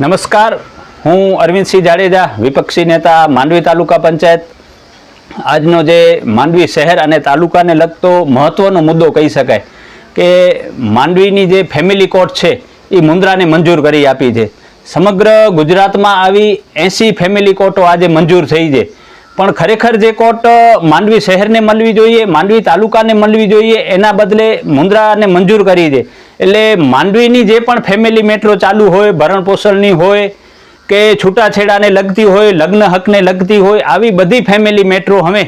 નમસ્કાર. હું અરવિંદસિંહ જાડેજા, વિપક્ષી નેતા, માંડવી તાલુકા પંચાયત. આજનો જે માંડવી શહેર અને તાલુકાને લગતો મહત્વનો મુદ્દો કહી શકાય કે માંડવીની જે ફેમિલી કોર્ટ છે, એ મુન્દ્રાને મંજૂર કરી આપી છે. સમગ્ર ગુજરાતમાં આવી એંસી ફેમિલી કોર્ટો આજે મંજૂર થઈ છે. પણ ખરેખર જે કોર્ટ માંડવી શહેરને મળવી જોઈએ, માંડવી તાલુકાને મળવી જોઈએ, એના બદલે મુન્દ્રાને મંજૂર કરી છે. એટલે માંડવીની જે પણ ફેમિલી મેટ્રો ચાલુ હોય, ભરણ પોષણની હોય, કે છૂટાછેડાને લગતી હોય, લગ્ન હકને લગતી હોય, આવી બધી ફેમિલી મેટ્રો હવે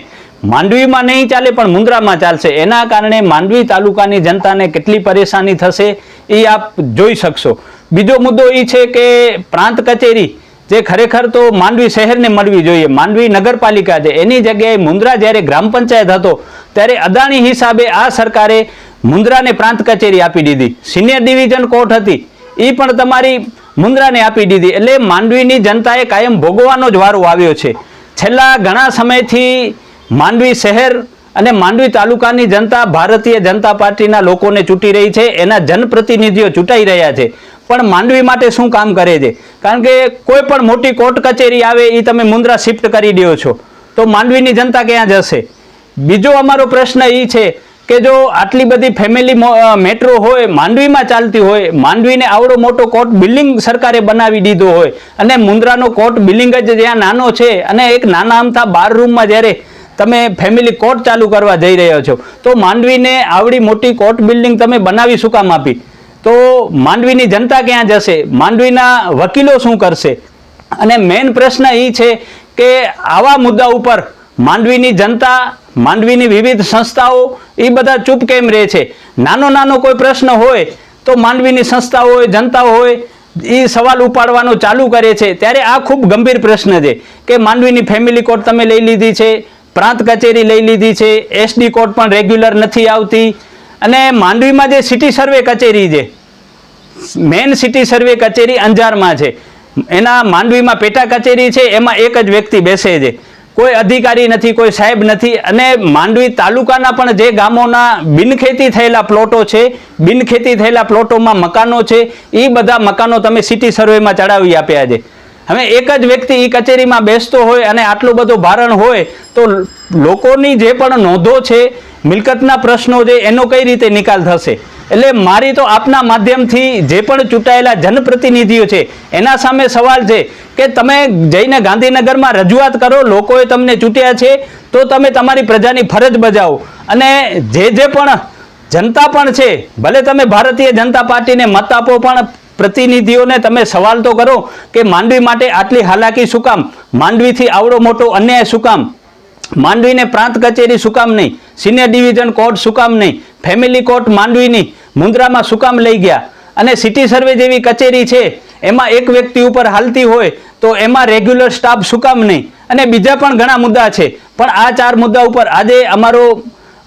માંડવીમાં નહીં ચાલે, પણ મુન્દ્રામાં ચાલશે. એના કારણે માંડવી તાલુકાની જનતાને કેટલી પરેશાની થશે એ આપ જોઈ શકશો. બીજો મુદ્દો એ છે કે પ્રાંત કચેરી જે ખરેખર તો માંડવી શહેરને મળવી જોઈએ. માંડવી નગરપાલિકા છે. એની જગ્યાએ મુન્દ્રા જ્યારે ગ્રામ પંચાયત હતો, ત્યારે અદાણી હિસાબે આ સરકારે મુન્દ્રાને પ્રાંત કચેરી આપી દીધી. સિનિયર ડિવિઝન કોર્ટ હતી. એ પણ તમારી મુન્દ્રાને આપી દીધી. એટલે માંડવીની જનતાએ કાયમ ભોગવવાનો જ વારો આવ્યો છે. છેલ્લા ઘણા સમયથી માંડવી શહેર અને માંડવી તાલુકાની જનતા, ભારતીય જનતા પાર્ટીના લોકોને ચૂંટી રહી છે. એના જનપ્રતિનિધિઓ ચૂંટાઈ રહ્યા છે. પણ માંડવી માટે શું કામ કરે છે? કારણ કે કોઈ પણ મોટી કોર્ટ કચેરી આવે એ તમે મુન્દ્રા શિફ્ટ કરી દો છો. તો માંડવીની જનતા ક્યાં જશે? બીજો અમારો પ્રશ્ન એ છે કે જો આટલી બધી ફેમિલી મેટ્રો હોય, માંડવીમાં ચાલતી હોય, માંડવીને આવડો મોટો કોર્ટ બિલ્ડિંગ સરકારે બનાવી દીધો હોય અને મુન્દ્રાનો કોર્ટ બિલ્ડિંગ જ જ્યાં નાનો છે અને એક નાના અમથા બાર રૂમમાં જ્યારે તમે ફેમિલી કોર્ટ ચાલુ કરવા જઈ રહ્યા છો, તો માંડવીને આવડી મોટી કોર્ટ બિલ્ડિંગ તમે બનાવી શું કામ આપી? તો માંડવીની જનતા ક્યાં જશે? માંડવીના વકીલો શું કરશે? અને મેઇન પ્રશ્ન એ છે કે આવા મુદ્દા ઉપર માંડવીની જનતા, માંડવીની વિવિધ સંસ્થાઓ, એ બધા ચૂપ કેમ રહે છે? નાનો નાનો કોઈ પ્રશ્ન હોય તો માંડવીની સંસ્થાઓ હોય જનતા હોય, એ સવાલ ઉપાડવાનો ચાલુ કરે છે. ત્યારે આ ખૂબ ગંભીર પ્રશ્ન છે કે માંડવીની ફેમિલી કોર્ટ તમે લઈ લીધી છે, પ્રાંત કચેરી લઈ લીધી છે એસડી કોર્ટ પણ રેગ્યુલર નથી આવતી. અને માંડવીમાં જે સિટી સર્વે કચેરી છે મેન સિટી સર્વે કચેરી અંજારમાં છે. એના માંડવીમાં પેટા કચેરી છે, એમાં એક જ વ્યક્તિ બેસે છે. કોઈ અધિકારી નથી, કોઈ સાહેબ નથી અને માંડવી તાલુકાના પણ જે ગામોના બિનખેતી થયેલા પ્લોટો છે, બિનખેતી થયેલા પ્લોટોમાં મકાનો છે એ બધા મકાનો તમે સિટી સર્વેમાં ચડાવી આપ્યા છે. હવે એક જ વ્યક્તિ એ કચેરીમાં બેસતો હોય અને આટલું બધું ભારણ હોય, તો લોકોની જે પણ નોંધો છે, મિલકતના પ્રશ્નો છે, એનો કઈ રીતે નિકાલ થશે? એટલે મારી તો આપના માધ્યમથી જે પણ ચૂંટાયેલા જનપ્રતિનિધિઓ છે, એના સામે સવાલ છે કે તમે જઈને ગાંધીનગરમાં રજૂઆત કરો, લોકોએ તમને ચૂંટ્યા છે, તો તમે તમારી પ્રજાની ફરજ બજાવો. અને જે જે પણ જનતા પણ છે, ભલે તમે ભારતીય જનતા પાર્ટીને મત આપો, પણ પ્રતિનિધિઓને તમે સવાલ તો કરો કે માંડવી માટે આટલી હાલાકી શું કામ? માંડવીથી આવડો મોટો અન્યાય શું કામ? માંડવીને પ્રાંત કચેરી શું કામ નહીં? સિનિયર ડિવિઝન કોર્ટ શું કામ નહીં? ફેમિલી કોર્ટ માંડવીની મુન્દ્રામાં શું કામ લઈ ગયા? અને સિટી સર્વે જેવી કચેરી છે, એમાં એક વ્યક્તિ ઉપર હાલતી હોય, તો એમાં રેગ્યુલર સ્ટાફ શું કામ નહીં? અને બીજા પણ ઘણા મુદ્દા છે, પણ આ ચાર મુદ્દા ઉપર આજે અમારો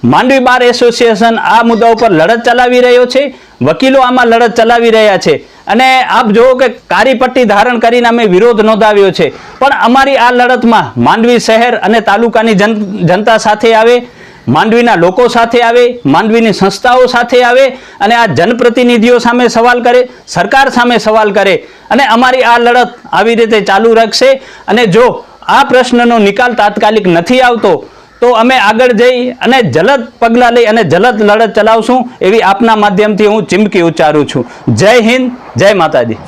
માંડવી બાર એસોસિએશન આ મુદ્દા ઉપર લડત ચલાવી રહ્યો છે, વકીલો આમાં લડત ચલાવી રહ્યા છે. અને આપ જુઓ કે કારી પટ્ટી ધારણ કરીને અમે વિરોધ નોંધાવ્યો છે. પણ અમારી આ લડતમાં માંડવી શહેર અને તાલુકાની જન, જનતા સાથે આવે માંડવીના લોકો સાથે આવે, માંડવીની સંસ્થાઓ સાથે આવે અને આ જનપ્રતિનિધિઓ સામે સવાલ કરે, સરકાર સામે સવાલ કરે અને અમારી આ લડત આવી રીતે ચાલુ રાખશે અને જો આ પ્રશ્નનો નિકાલ તાત્કાલિક નથી આવતો, તો અમે આગળ જઈ અને જલદ પગલાં લઈ અને જલદ લડત ચલાવશું એવી આપના માધ્યમથી હું ચીમકી ઉચ્ચારું છું. જય હિન્દ, જય માતાજી.